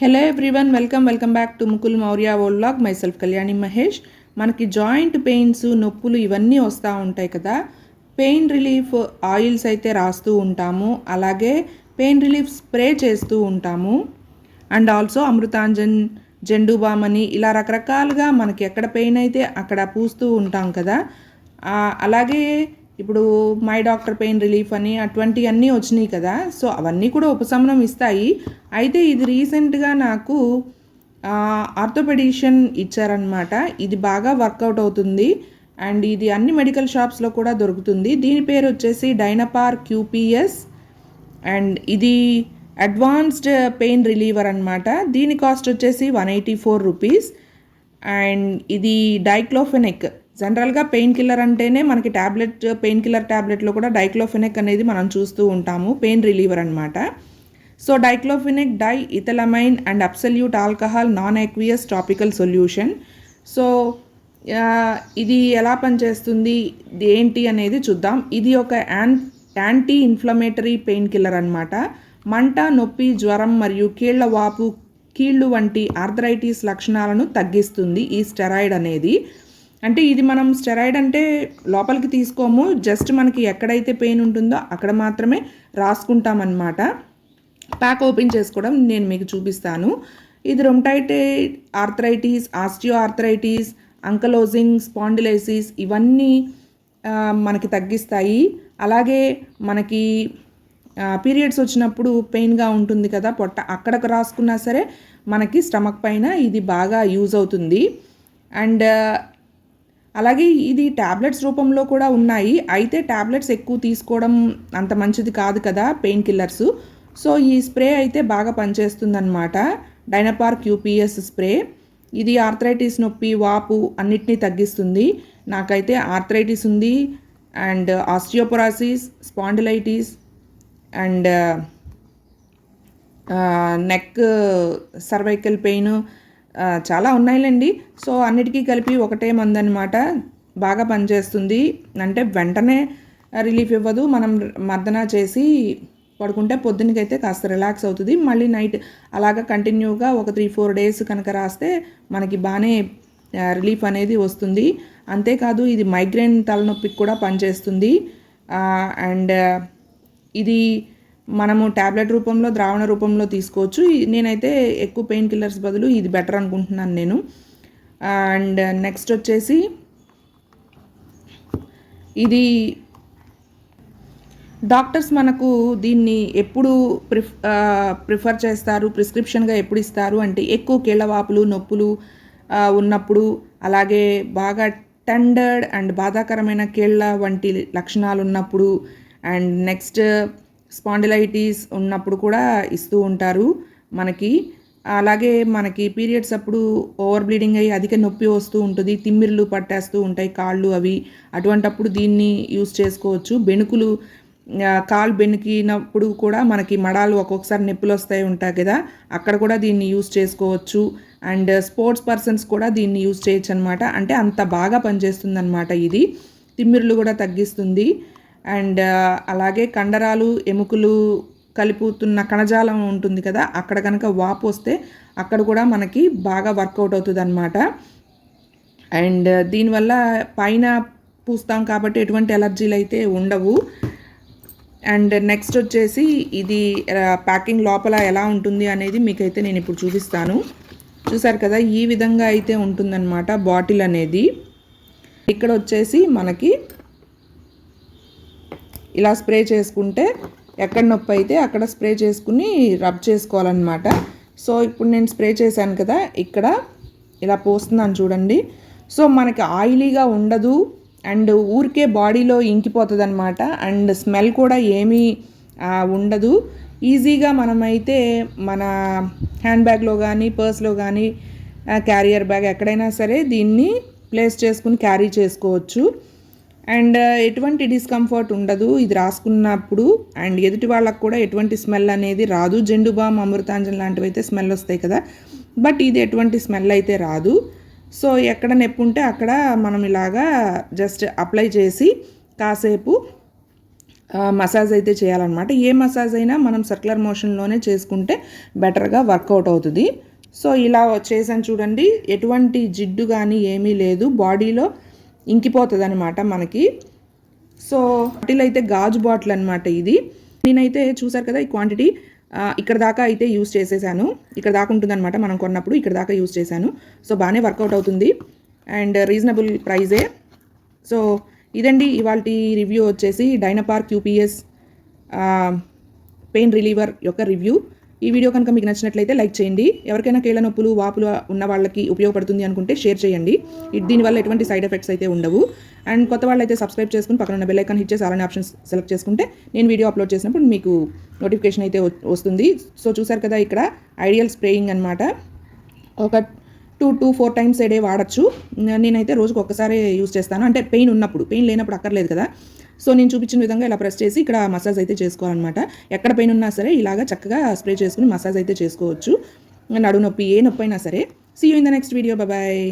Hello everyone welcome welcome back to Mukul Maurya vlog myself Kalyani Mahesh మనకి joint pains నొప్పులు ఇవన్నీ వస్తూ ఉంటాయి కదా. పెయిన్ రిలీఫ్ ఆయిల్స్ అయితే రాస్తూ ఉంటాము. అలాగే పెయిన్ రిలీఫ్ స్ప్రే చేస్తూ ఉంటాము. And also Amrutanjan Zandu balm అని ఇలా రకరకాలుగా మనకి ఎక్కడ పెయిన్ అయితే అక్కడ పూస్తూ ఉంటాం కదా. అలాగే ఇప్పుడు మై డాక్టర్ పెయిన్ రిలీఫ్ అని అటువంటివన్నీ వచ్చినాయి కదా. సో అవన్నీ కూడా ఉపశమనం ఇస్తాయి. అయితే ఇది రీసెంట్గా నాకు ఆర్థోపెడిషియన్ ఇచ్చారనమాట ఇది బాగా వర్కౌట్ అవుతుంది. అండ్ ఇది అన్ని మెడికల్ షాప్స్లో కూడా దొరుకుతుంది. దీని పేరు వచ్చేసి డైనపార్ క్యూపీఎస్ అండ్ ఇది అడ్వాన్స్డ్ పెయిన్ రిలీవర్ అనమాట దీని కాస్ట్ వచ్చేసి one eighty four rupees. And ఇది డైక్లోఫెనిక్. జనరల్గా పెయిన్ కిల్లర్ అంటేనే మనకి ట్యాబ్లెట్ పెయిన్ కిల్లర్ ట్యాబ్లెట్లో కూడా డైక్లోఫెనెక్ అనేది మనం చూస్తూ ఉంటాము పెయిన్ రిలీవర్ అనమాట so diclofenac diethylamine and absolute alcohol non aqueous topical solution. So ఇది ఎలా పనిచేస్తుంది ఇది ఏంటి అనేది చూద్దాం. ఇది ఒక an anti inflammatory pain killer అనమాట మంట నొప్పి జ్వరం మరియు కీళ్ళ వాపు కీళ్ళు వంటి ఆర్థరైటిస్ లక్షణాలను తగ్గిస్తుంది ఈ స్టెరాయిడ్ అనేది. అంటే ఇది మనం స్టెరాయిడ్ అంటే లోపలికి తీసుకోము జస్ట్ మనకి ఎక్కడైతే పెయిన్ ఉంటుందో అక్కడ మాత్రమే రాసుకుంటామన్నమాట. ప్యాక్ ఓపెన్ చేసుకోవడం నేను మీకు చూపిస్తాను. ఇది rheumatoid arthritis osteoarthritis ankylosing spondylosis ఇవన్నీ మనకి తగ్గిస్తాయి. అలాగే మనకి పీరియడ్స్ వచ్చినప్పుడు పెయిన్గా ఉంటుంది కదా పొట్ట అక్కడకు రాసుకున్నా సరే మనకి స్టమక్ పైన ఇది బాగా యూజ్ అవుతుంది. అండ్ అలాగే ఇది ట్యాబ్లెట్స్ రూపంలో కూడా ఉన్నాయి. అయితే ట్యాబ్లెట్స్ ఎక్కువ తీసుకోవడం అంత మంచిది కాదు కదా పెయిన్ కిల్లర్స్. సో ఈ స్ప్రే అయితే బాగా పనిచేస్తుందన్నమాట. Dynapar QPS spray. ఇది ఆర్థరైటిస్ నొప్పి వాపు అన్నిటినీ తగ్గిస్తుంది. నాకైతే ఆర్థరైటిస్ ఉంది and osteoporosis spondylitis and neck cervical pain చాలా ఉన్నాయిలేండి. సో అన్నిటికీ కలిపి ఒకటే మందనమాట బాగా పనిచేస్తుంది. అంటే వెంటనే రిలీఫ్ ఇవ్వదు. మనం మర్దన చేసి పడుకుంటే పొద్దునకైతే కాస్త రిలాక్స్ అవుతుంది. మళ్ళీ నైట్ అలాగా కంటిన్యూగా ఒక త్రీ ఫోర్ డేస్ కనుక రాస్తే మనకి బాగానే రిలీఫ్ అనేది వస్తుంది. అంతేకాదు ఇది మైగ్రేన్ తలనొప్పికి కూడా పనిచేస్తుంది. అండ్ ఇది మనము ట్యాబ్లెట్ రూపంలో ద్రావణ రూపంలో తీసుకోవచ్చు. నేనైతే ఎక్కువ పెయిన్ కిల్లర్స్ బదులు ఇది బెటర్ అనుకుంటున్నాను నేను. అండ్ నెక్స్ట్ వచ్చేసి ఇది డాక్టర్స్ మనకు దీన్ని ఎప్పుడు ప్రిఫ్ ప్రిఫర్ చేస్తారు ప్రిస్క్రిప్షన్గా ఎప్పుడు ఇస్తారు అంటే ఎక్కువ కీళ్ళవాపులు నొప్పులు ఉన్నప్పుడు అలాగే బాగా టెండర్డ్ అండ్ బాధాకరమైన కీళ్ళ వంటి లక్షణాలు ఉన్నప్పుడు అండ్ నెక్స్ట్ స్పాండిలైటిస్ ఉన్నప్పుడు కూడా ఇస్తూ ఉంటారు మనకి. అలాగే మనకి పీరియడ్స్ అప్పుడు ఓవర్ బ్లీడింగ్ అయ్యి అధిక నొప్పి వస్తూ ఉంటుంది తిమ్మిర్లు పట్టేస్తూ ఉంటాయి కాళ్ళు అవి. అటువంటప్పుడు దీన్ని యూస్ చేసుకోవచ్చు. బెణుకులు కాలు బెణికినప్పుడు కూడా మనకి మడాలు ఒక్కొక్కసారి నొప్పులు వస్తాయి ఉంటాయి కదా అక్కడ కూడా దీన్ని యూస్ చేసుకోవచ్చు. అండ్ స్పోర్ట్స్ పర్సన్స్ కూడా దీన్ని యూస్ చేయొచ్చు అనమాట అంటే అంత బాగా పనిచేస్తుంది అనమాట ఇది. తిమ్మిర్లు కూడా తగ్గిస్తుంది. అండ్ అలాగే కండరాలు ఎముకలు కలిపుతున్న కణజాలం ఉంటుంది కదా అక్కడ కనుక వాపు వస్తే అక్కడ కూడా మనకి బాగా వర్కౌట్ అవుతుంది అనమాట అండ్ దీనివల్ల పైన పూస్తాం కాబట్టి ఎటువంటి ఎలర్జీలు అయితే ఉండవు. అండ్ నెక్స్ట్ వచ్చేసి ఇది ప్యాకింగ్ లోపల ఎలా ఉంటుంది అనేది మీకైతే నేను ఇప్పుడు చూపిస్తాను. చూసారు కదా ఈ విధంగా అయితే ఉంటుందన్నమాట బాటిల్ అనేది. ఇక్కడ వచ్చేసి మనకి ఇలా స్ప్రే చేసుకుంటే ఎక్కడ నొప్పి అయితే అక్కడ స్ప్రే చేసుకుని రబ్ చేసుకోవాలన్నమాట. సో ఇప్పుడు నేను స్ప్రే చేశాను కదా ఇక్కడ ఇలా పోస్తున్నాను చూడండి. సో మనకి ఆయిలీగా ఉండదు అండ్ ఊరికే బాడీలో ఇంకిపోతుంది అనమాట అండ్ స్మెల్ కూడా ఏమీ ఉండదు. ఈజీగా మనమైతే మన హ్యాండ్ బ్యాగ్లో కానీ పర్స్లో కానీ క్యారియర్ బ్యాగ్ ఎక్కడైనా సరే దీన్ని ప్లేస్ చేసుకుని క్యారీ చేసుకోవచ్చు. అండ్ uh, ఎటువంటి డిస్కంఫర్ట్ ఉండదు. ఇది రాసుకున్నప్పుడు అండ్ ఎదుటి వాళ్ళకు కూడా ఎటువంటి స్మెల్ అనేది రాదు. జెండు బామ్ అమృతాంజన్ లాంటివి అయితే స్మెల్ వస్తాయి కదా. బట్ ఇది ఎటువంటి స్మెల్ అయితే రాదు. సో ఎక్కడ నొప్పి ఉంటే అక్కడ మనం ఇలాగా జస్ట్ అప్లై చేసి కాసేపు uh, మసాజ్ అయితే చేయాలన్నమాట. ఏ మసాజ్ అయినా మనం సర్క్యులర్ మోషన్లోనే చేసుకుంటే బెటర్గా వర్కౌట్ అవుతుంది. సో ఇలా చేసాను చూడండి. ఎటువంటి జిడ్డు కానీ ఏమీ లేదు. బాడీలో ఇంకిపోతుంది అనమాట మనకి. సో బాటిల్ అయితే గాజు బాటిల్ అనమాట ఇది. నేనైతే చూసారు కదా ఈ క్వాంటిటీ? ఇక్కడ దాకా అయితే యూస్ చేసేసాను. ఇక్కడ దాకా ఉంటుందన్నమాట మనం కొన్నప్పుడు ఇక్కడ దాకా యూస్ చేశాను. సో బాగానే వర్కౌట్ అవుతుంది. And reasonable ప్రైజే. సో ఇదండి ఇవాళ రివ్యూ వచ్చేసి డైనపార్క్ క్యూపీఎస్ పెయిన్ రిలీవర్ యొక్క రివ్యూ. ఈ వీడియో కనుక మీకు నచ్చినట్లయితే లైక్ చేయండి. ఎవరికైనా కీళ్ళ నొప్పులు వాపులు ఉన్న వాళ్ళకి ఉపయోగపడుతుంది అనుకుంటే షేర్ చేయండి. దీనివల్ల ఎటువంటి సైడ్ ఎఫెక్ట్స్ అయితే ఉండవు. అండ్ కొత్త వాళ్ళు అయితే సబ్స్క్రైబ్ చేసుకుని పక్కన ఉన్న బెల్ ఐకాన్ హిట్ చేసి అలానే ఆప్షన్స్ సెలెక్ట్ చేసుకుంటే నేను వీడియో అప్లోడ్ చేసినప్పుడు మీకు నోటిఫికేషన్ అయితే వస్తుంది. సో చూసారు కదా ఇక్కడ ఐడియల్ స్ప్రేయింగ్ అనమాట ఒక two to four times a day వాడచ్చు. నేనైతే రోజుకు ఒక్కసారి యూస్ చేస్తాను. అంటే పెయిన్ ఉన్నప్పుడు పెయిన్ లేనప్పుడు అక్కర్లేదు కదా. సో నేను చూపించిన విధంగా ఇలా ప్రెస్ చేసి ఇక్కడ మసాజ్ అయితే చేసుకోవాలన్నమాట. ఎక్కడ పెయిన్ ఉన్నా సరే ఇలాగా చక్కగా స్ప్రే చేసుకుని మసాజ్ అయితే చేసుకోవచ్చు. నడు నొప్పి ఏ నొప్పి అయినా సరే. See you in the next video bye